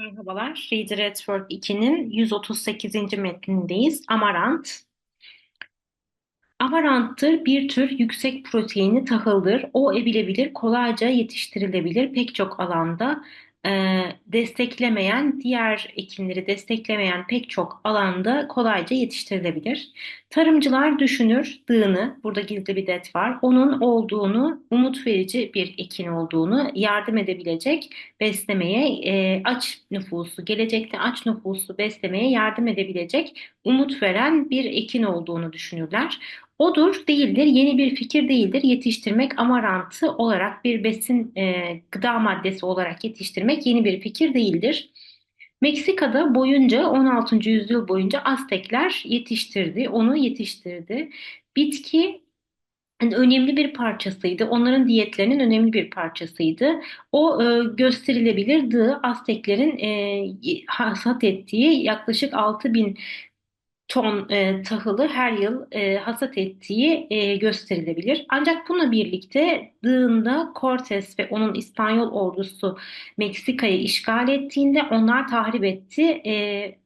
Merhabalar, Reader at Work 2'nin 138. metnindeyiz. Amarant. Amaranttır bir tür yüksek proteinli tahıldır. O ebilebilir, kolayca yetiştirilebilir pek çok alanda. E, desteklemeyen, diğer ekinleri desteklemeyen pek çok alanda kolayca yetiştirilebilir. Tarımcılar düşünür, dığını, burada gizli bir det var, onun olduğunu, umut verici bir ekin olduğunu, yardım edebilecek beslemeye, e, aç nüfusu, gelecekte aç nüfusu beslemeye yardım edebilecek, umut veren bir ekin olduğunu düşünürler. Odur değildir, yeni bir fikir değildir. Yetiştirmek amarantı olarak bir besin e, gıda maddesi olarak yetiştirmek yeni bir fikir değildir. Meksika'da boyunca 16. yüzyıl boyunca Aztekler yetiştirdi, onu yetiştirdi. Bitki önemli bir parçasıydı. Onların diyetlerinin önemli bir parçasıydı. O e, gösterilebilirdi. Azteklerin e, hasat ettiği yaklaşık 6000 ton e, tahılı her yıl e, hasat ettiği e, gösterilebilir. Ancak bununla birlikte dığında Cortes ve onun İspanyol ordusu Meksika'yı işgal ettiğinde onlar tahrip etti. E,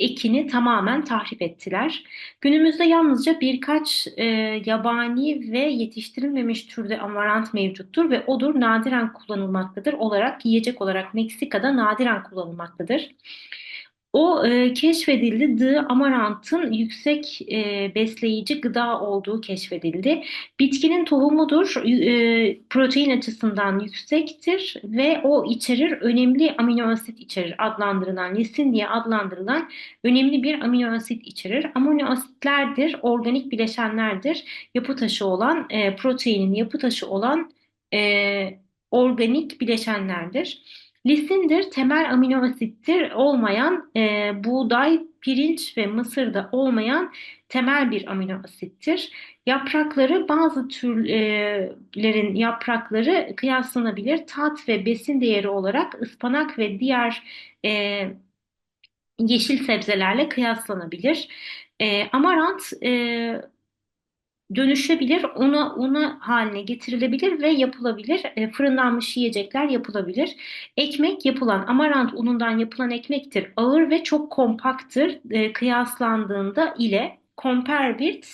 ekini tamamen tahrip ettiler. Günümüzde yalnızca birkaç e, yabani ve yetiştirilmemiş türde amarant mevcuttur ve odur nadiren kullanılmaktadır olarak yiyecek olarak Meksika'da nadiren kullanılmaktadır. O e, keşfedildi. The Amarant'ın yüksek e, besleyici gıda olduğu keşfedildi. Bitkinin tohumudur. E, protein açısından yüksektir ve o içerir önemli amino asit içerir. Adlandırılan lisin diye adlandırılan önemli bir amino asit içerir. Amino asitlerdir, organik bileşenlerdir. Yapı taşı olan e, proteinin yapı taşı olan e, organik bileşenlerdir. Lisindir, temel amino asittir olmayan e, buğday, pirinç ve mısırda olmayan temel bir amino asittir. Yaprakları bazı türlerin yaprakları kıyaslanabilir. Tat ve besin değeri olarak ıspanak ve diğer e, yeşil sebzelerle kıyaslanabilir. E, amarant e, dönüşebilir, una, una haline getirilebilir ve yapılabilir. E, fırınlanmış yiyecekler yapılabilir. Ekmek yapılan amarant unundan yapılan ekmektir. Ağır ve çok kompaktır e, kıyaslandığında ile compare with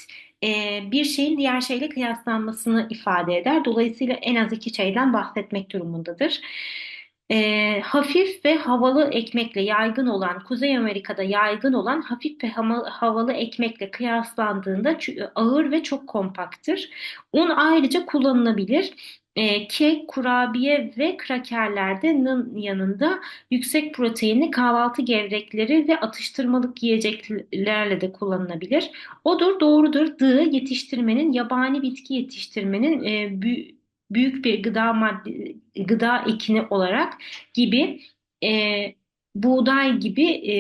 e, bir şeyin diğer şeyle kıyaslanmasını ifade eder. Dolayısıyla en az iki şeyden bahsetmek durumundadır. E, hafif ve havalı ekmekle yaygın olan, Kuzey Amerika'da yaygın olan hafif ve havalı ekmekle kıyaslandığında ağır ve çok kompaktır. Un ayrıca kullanılabilir. E, kek, kurabiye ve krakerlerde'nin yanında yüksek proteinli kahvaltı gevrekleri ve atıştırmalık yiyeceklerle de kullanılabilir. Odur, doğrudur. Dığı yetiştirmenin, yabani bitki yetiştirmenin e, büyük bir gıda madde, gıda ekini olarak gibi e, buğday gibi e,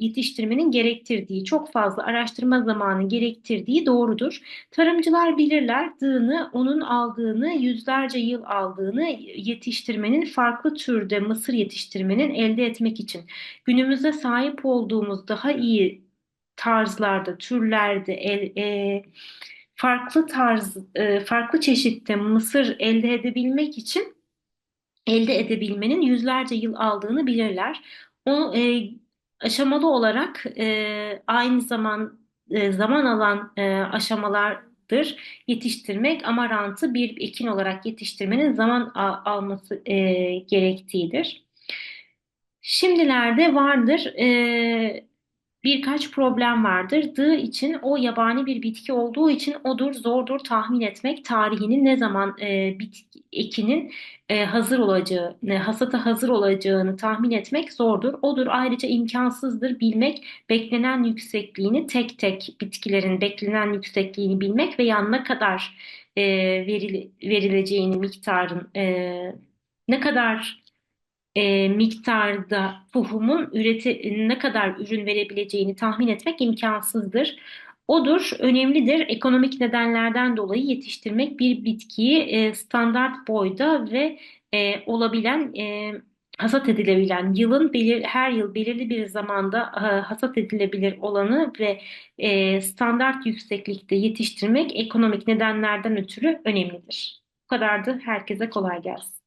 yetiştirmenin gerektirdiği, çok fazla araştırma zamanı gerektirdiği doğrudur. Tarımcılar bilirler dığını, onun aldığını, yüzlerce yıl aldığını yetiştirmenin farklı türde mısır yetiştirmenin elde etmek için. Günümüzde sahip olduğumuz daha iyi tarzlarda, türlerde, el, e, farklı tarz, e, farklı çeşitte mısır elde edebilmek için elde edebilmenin yüzlerce yıl aldığını bilirler. O e, aşamalı olarak e, aynı zaman e, zaman alan e, aşamalardır yetiştirmek amarantı bir ekin olarak yetiştirmenin zaman alması e, gerektiğidir. Şimdilerde vardır. E, birkaç problem vardır. Dığı için o yabani bir bitki olduğu için odur zordur tahmin etmek tarihinin ne zaman e, bitki, ekinin e, hazır olacağı, e, hasata hazır olacağını tahmin etmek zordur. Odur ayrıca imkansızdır bilmek beklenen yüksekliğini tek tek bitkilerin beklenen yüksekliğini bilmek ve yanına kadar e, veril, verileceğini miktarın e, ne kadar e, miktarda tohumun üreti ne kadar ürün verebileceğini tahmin etmek imkansızdır. Odur, önemlidir. Ekonomik nedenlerden dolayı yetiştirmek bir bitkiyi e, standart boyda ve e, olabilen e, hasat edilebilen yılın belir, her yıl belirli bir zamanda e, hasat edilebilir olanı ve e, standart yükseklikte yetiştirmek ekonomik nedenlerden ötürü önemlidir. Bu kadardı. Herkese kolay gelsin.